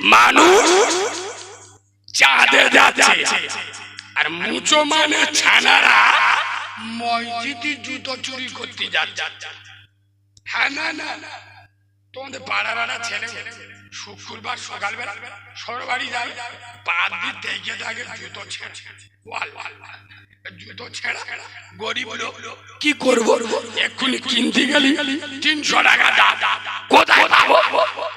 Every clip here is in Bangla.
মানুষ চাঁদে যাচ্ছে। আর মুচো মানে ছানারা মসজিদে জুতো চুরি করতে যাচ্ছে। হ্যাঁ না না তোমাদের পাড়ার ছেলে শুক্রবার সকালবেলা সরবাড়ি যায় পাত দিয়ে থেকে থাকে জুতো ছেড়ে। ওয়াল ওয়াল। জুতো ছেঁড়া গরিব লোক। কি করব? এক্ষুনি কিনতে গেলি তিনশো টাকা দা দা। কোথায় পাবো?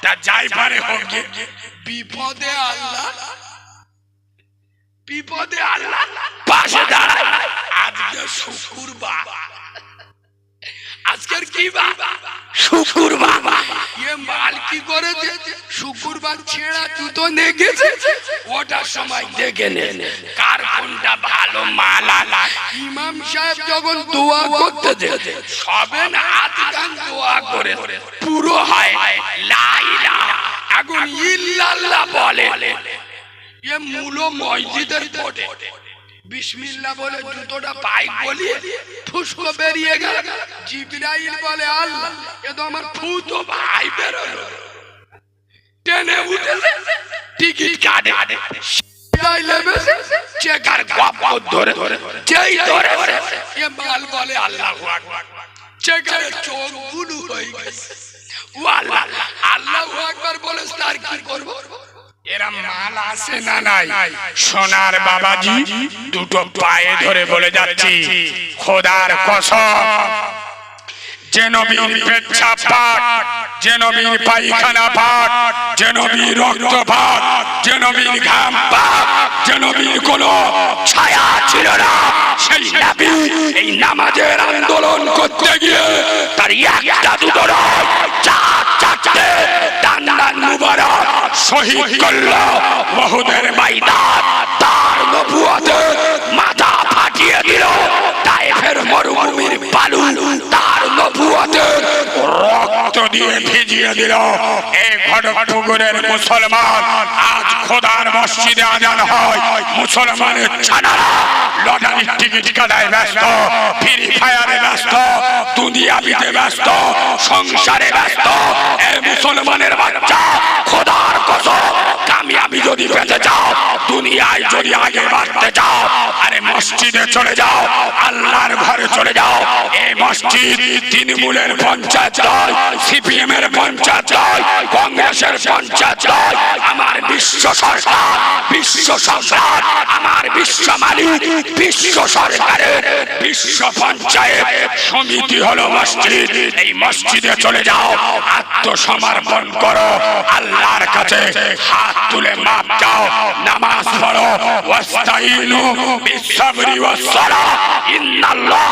তা যাই পারে হোক। গিয়ে। বিপদে আল্লাহ। বিপদে আল্লাহ। পাশে দাঁড়ায়। আজকে শুক্রবার আজকের কি বাবা শুক্রবার এ মাল কি করেছে? শুক্রবার ছেঁড়া জুতো নিয়ে গেছে ওটার সময় দেখে নে। কার কোনটা ভালো মাল আলা ইমাম সাহেব যখন দোয়া করতে দে, সবে না হাত গান দোয়া করে। পুরো হয় লাইলা। এখন ইল্লাল্লাহ বলে। এ মূল মসজিদের পটে। বিসমিল্লাহ বলে জুতোটা পাই বলিয়ে ফুসকো বেরিয়ে গেল। জিবরাইল বলে, আল্লাহ, এ তো আমার ফুতো ভাই বেরোলো। টেনে উঠেছে টিকিট কাটে। চেকার ধরে ধরে, যেই ধরে, এ মাল বলে আল্লাহ চেকারের চোখ গুলু হয়ে গেছে। ও আল্লাহ আল্লাহ আকবার বলে, তার কি করব? এরা মাল আসে না নাই? সোনার বাবাজি দুটো পায়ে ধরে বলে যাচ্ছি, খোদার কসম, যে নবীর পেচ্ছা পাট যে নবীর পায়খানা পাট যে নবীর রক্ত পাট যে নবীর ঘাম পাট যে নবীর কোন ছায়া ছিল না। সেই নবী এই নামাজের আন্দোলন করতে গিয়ে তার একটা দুটো নয় চার চারটে দান দান মুবারক শহীদ করল বহুদের ময়দান দিয়ে ভিজিয়ে দিল। এই ঘটকটুকুরের মুসলমান, আজ খোদার মসজিদে আজান হয়। মুসলমানের ছানারা লটারির টিকিট কাটায় ব্যস্ত, ফ্রি ফায়ারে দুনিয়াবিতে ব্যস্ত, সংসারে ব্যস্ত, এ মুসলমানের বাচ্চা, খোদার কসম, কামিয়াবি যদি পেতে চাও দুনিয়ায় যদি আগে বাড়তে চাও আরে মসজিদে চলে যাও, আল্লাহর ঘরে চলে যাও এই মসজিদ তৃণমূলের পঞ্চায়েত দল সিপিএম এর পঞ্চায়েত নয় কংগ্রেসের পঞ্চায়েত আমার বিশ্ব সরকার, বিশ্ব সম্রাট, আমার বিশ্ব মালিক, বিশ্ব সরকারের বিশ্ব পঞ্চায়েত। সমিতি হলো মসজিদ। এই মসজিদে চলে যাও, আত্মসমর্পণ করো, আল্লাহর কাছে হাত তুলে মাপ চাও, নামাজ পড়ো ওয়াস্তাইনু বিসবরি ওয়াসসালাহ, ইন্নাল্লাহ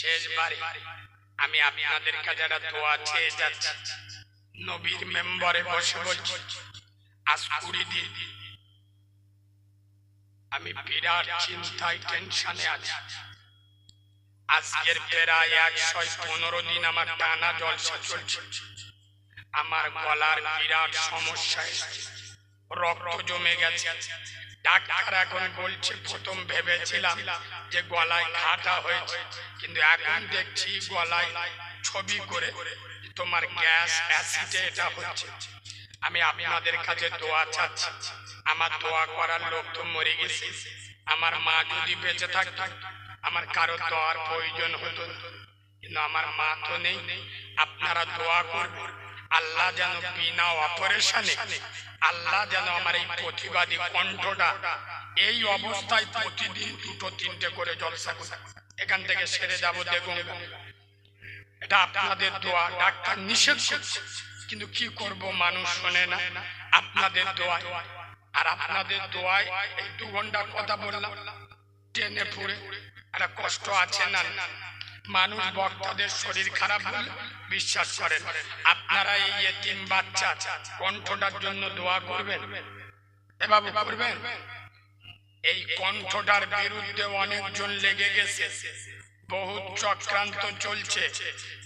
শেষবার আমি আপনাদের কাছে একটা দোয়া চেয়ে যাচ্ছি। নবীর মেম্বারে বসে বলছি, আজ কুড়ি দিন। আমি বিরাট চিন্তায় টেনশনে আছি। আজকের প্রায় একশো পনেরো দিন আমার টানা জলসা চলছে। আমার গলার বিরাট সমস্যা এসেছে। রক্ত জমে গেছে। ডাক্তার এখন বলছে, প্রথম ভেবেছিলাম যে গলায় ঘাটা হয়েছে, কিন্তু এখন দেখছি গলায় ছবি করে তোমার গ্যাস অ্যাসিডে এটা হচ্ছে। আমি আপনাদের কাছে দোয়া চাচ্ছি। আমার দোয়া করার লোক তো মরে গেছে। আমার মা যদি বেঁচে থাকতো, আমার কারও দোয়ার প্রয়োজন হতো কিন্তু আমার মা তো নেই। আপনারা দোয়া করবেন। আল্লাহ যেন বিনা অপারেশনে, আল্লাহ যেন আমার এই প্রতিবাদী কণ্ঠটা এই অবস্থায় প্রতিদিন দুটো, তিনটে করে জলসা এখান থেকে সেরে যাব দেখুন। এটা আপনাদের দোয়া, ডাক্তার নিষেধ করছে, কিন্তু কি করব মানুষ শোনে না। আপনাদের দোয়ায়, আর আপনাদের দোয়ায় এই দু ঘণ্টা কথা বললাম, টেনে পড়ে, একটা কষ্ট আছে না? মানুষ বক্তাদের শরীর খারাপ হলে বিশ্বাস করেন। আপনারা এই তিন বাচ্চা কণ্ঠটার জন্য দোয়া করবেন। এ বাবু, করবেন? এই কণ্ঠটার বিরুদ্ধে অনেকজন লেগে গেছে। বহুত চক্রান্ত চলছে।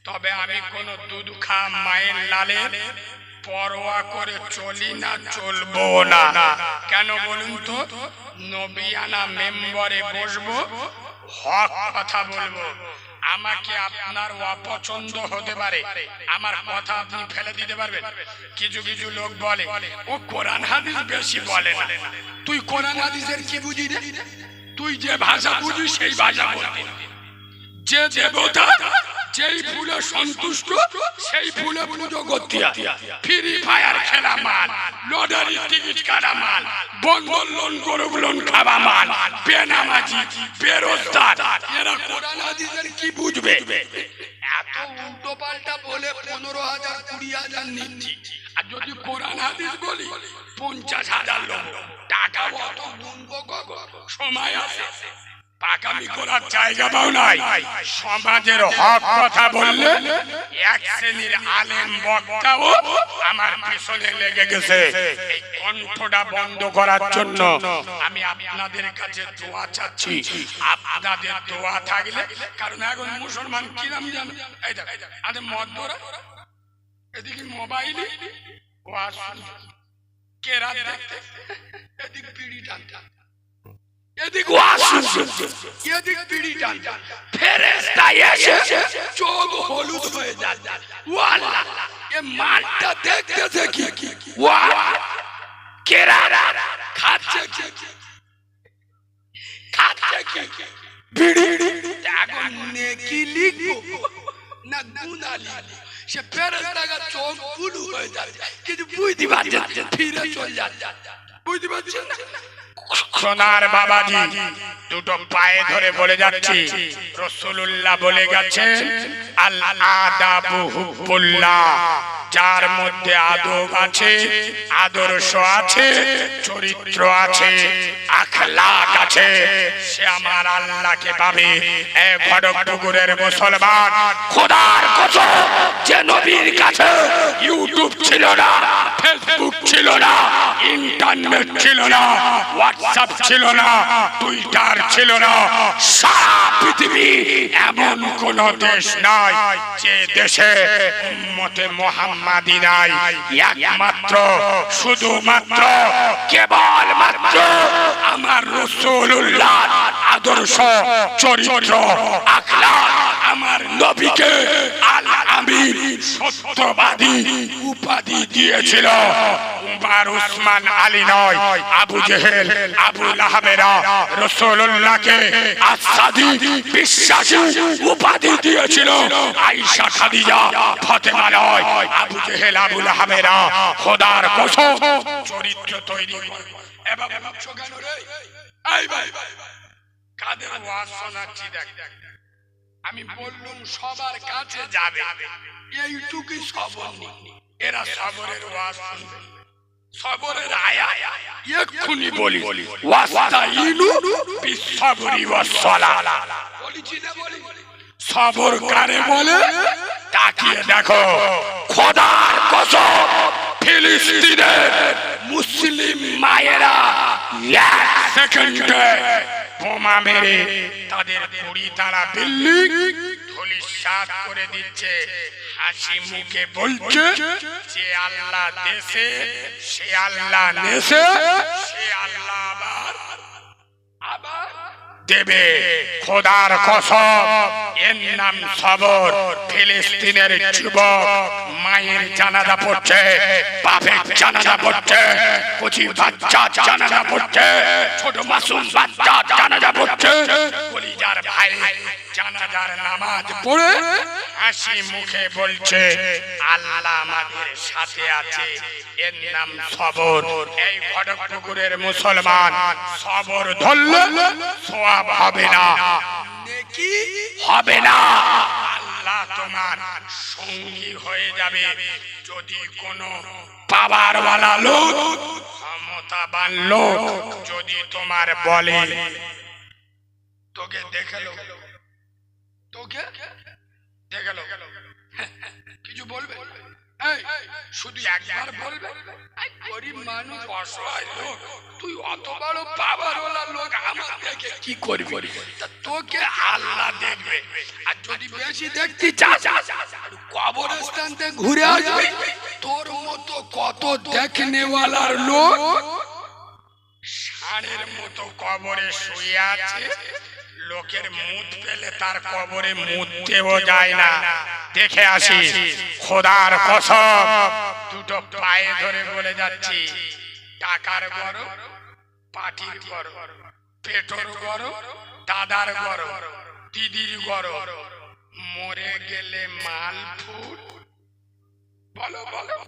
তবে আমি কোন দুধ খা মায়ের লালের পরোয়া করে চলি না, চলবো না। কেন বলুন তো? নবিয়ানা মেম্বরে বসবো, হক কথা বলব। আমাকে আপনার অপছন্দ হতে পারে। আমার কথা আপনি ফেলে দিতে পারবেন। কিছু কিছু লোক বলে, ও কোরআন হাদিস বেশি বলে না। তুই কোরআন হাদিসের কি বুঝি তুই যে ভাষা বুঝিস, সেই ভাষা বলবি যে দেবতা যেই ফুলে সন্তুষ্ট সেই ফুলে পুজো করতে ফ্রি ফায়ার খেলা মাল লটারি টিকিট কাটা মাল বন্ধন লোন গরুব লোন খাওয়া মাল বেনামাজি বেরোজগার এরা কোরআন হাদিসের কি বুঝবে? এত উল্টো পাল্টা বলে পনেরো হাজার কুড়ি হাজার নিচ্ছি। আর যদি কোরআন হাদিস বলি পঞ্চাশ হাজার লোক। টাকা অত গুনবো কখন? সময় আছে। পাকামি করার জায়গা পাও নাই। সমাজের হক কথা বললে এক শ্রেণির আলেম বক্তাও আমার পিছনে লেগে গেছে। এই কণ্ঠটা বন্ধ করার জন্য আমি আপনাদের কাছে দোয়া চাচ্ছি। আপনাদের দোয়া থাকলে, কারণ এখন মুসলমান কিরাম জানে? এই আরে মদ্যরা এদিকে মোবাইলে ওয়াজ কেরাত দেখতে। এদিক বিড়ি টানটা এদিক শুনছে এদিক বিড়ি টানটা ফেরেশতা এসে চোখ হলুদ হয়ে যাচ্ছে ও আল্লাহ এ মালটা দেখতেছে কি ওয়া, কেরা খাচ্ছে খাচ্ছে কি? বিড়ি এখন নেকি লিখব? না গুনা লিখব? সে ফেরেশতা가 চোখ বুলু হয়ে যাচ্ছে। কিন্তু বুঝতে পারছে ফিরে চলে যাচ্ছে। বুঝতে পারছেন সোনার বাবাজি, দুটো পায়ে ধরে বলে যাচ্ছি। রসুল্লাহ বলে গেছে আল আদাবু হুব্বুল্লাহ যার মধ্যে আদব আছে, আদর্শ আছে, চরিত্র আছে আছে। সে আমার আল্লাহকে পাবে। এ মুসলমান, খোদার কসম, যে নবীর কাছে ইউটিউব ছিল না ফেসবুক ছিল না ইন্টারনেট ছিল না হোয়াটসঅ্যাপ ছিল না টুইটার ছিল না, সারা পৃথিবী এমন কোন দেশ নাই যে দেশে উম্মতে মোহাম্মাদি নাই। একমাত্র, শুধুমাত্র কেবল মাত্র আমার রসুল্লাহ আদর্শ, চরিত্র আখলাক আমার নবীকে আল আমিন সত্যবাদী উপাধি দিয়েছিল। উমার উসমান আলী নয় আবু জেহেল আবু লাহাবেরা রসুল্লাহকে আসাদি বিশ্বাসী উপাধি দিয়েছিল। আয়েশা খাদিজা ফাতেমা নয় আবু জেহেল আবু লাহাবেরা খোদার কসম চরিত্র তৈরি কেন এই ভাই, কাদের ওয়াজ শোনাচ্ছি দেখ। আমি বললুম, সবার কাছে যাবে। এইটুকুই সবর। এরা সবরের ওয়াজ শুনবে। সবরের আয়া। এক্ষুনি বলি ওয়াস্তাইনু বিসবরি ওয়াসসালাহ বলেছি না বলি? সবর কারে বলে? তাকিয়ে দেখো, খোদার কসম, ফিলিস্তিনের মুসলিম মায়েরা এক সেকেন্ডে বোমা মেরে তাদের কুড়ি তারা বিল্ডিং ধুলিসাৎ করে দিচ্ছে। হাসি মুখে বলছে যে আল্লাহ দেশে, সে আল্লাহ নেশে, সে আল্লাহ আবার আবার দেবে। খোদার কসম, এর নাম সবর। ফিলিস্তিনের যুবক মায়ের জানাজা পড়ছে, বাপের জানাজা পড়ছে, কচি বাচ্চা জানাজা পড়ছে, ছোট মাসুম বাচ্চা জানাজা পড়ছে, কলিজার ভাই জানাজার নামাজ পড়ে হাসি মুখে বলছে আল্লাহ আমাদের সাথে আছে। এর নাম সবর। এই ঘটকপুকুরের মুসলমান সবর ধরলে সওয়াব হবে না। নেকি? হবে না। আল্লাহ তোমার সঙ্গী হয়ে যাবে। যদি কোনো পাওয়ার ওয়ালা লোক ক্ষমতাবান লোক যদি তোমার বলে তোকে দেখে লো তোকে দেখে লো বলবে? শুধু একবার বলবে? গরিব মানুষ, অসহায় লোক, তুই অত বড় বাবার ওলা লোক আমার দেখে কি করবি? তোকে আল্লাহ দেখবে। আর যদি বেশি দেখতে চাস কবরস্থান থেকে ঘুরে আসবি। তোর মতো কত দেখনেওয়ালার লোক ষাঁড়ের মতো কবরে শুয়ে আছে। লোকের মুত পেলে তার কবরে মুততেও যায় না। দেখে আসি খোদার কসম। দুটো পায়ে ধরে বলে যাচ্ছি, টাকার বড় পাটির বড় পেটর বড় দাদার বড় দিদির বড় মরে গেলে মাল ফুট। বলো বলো।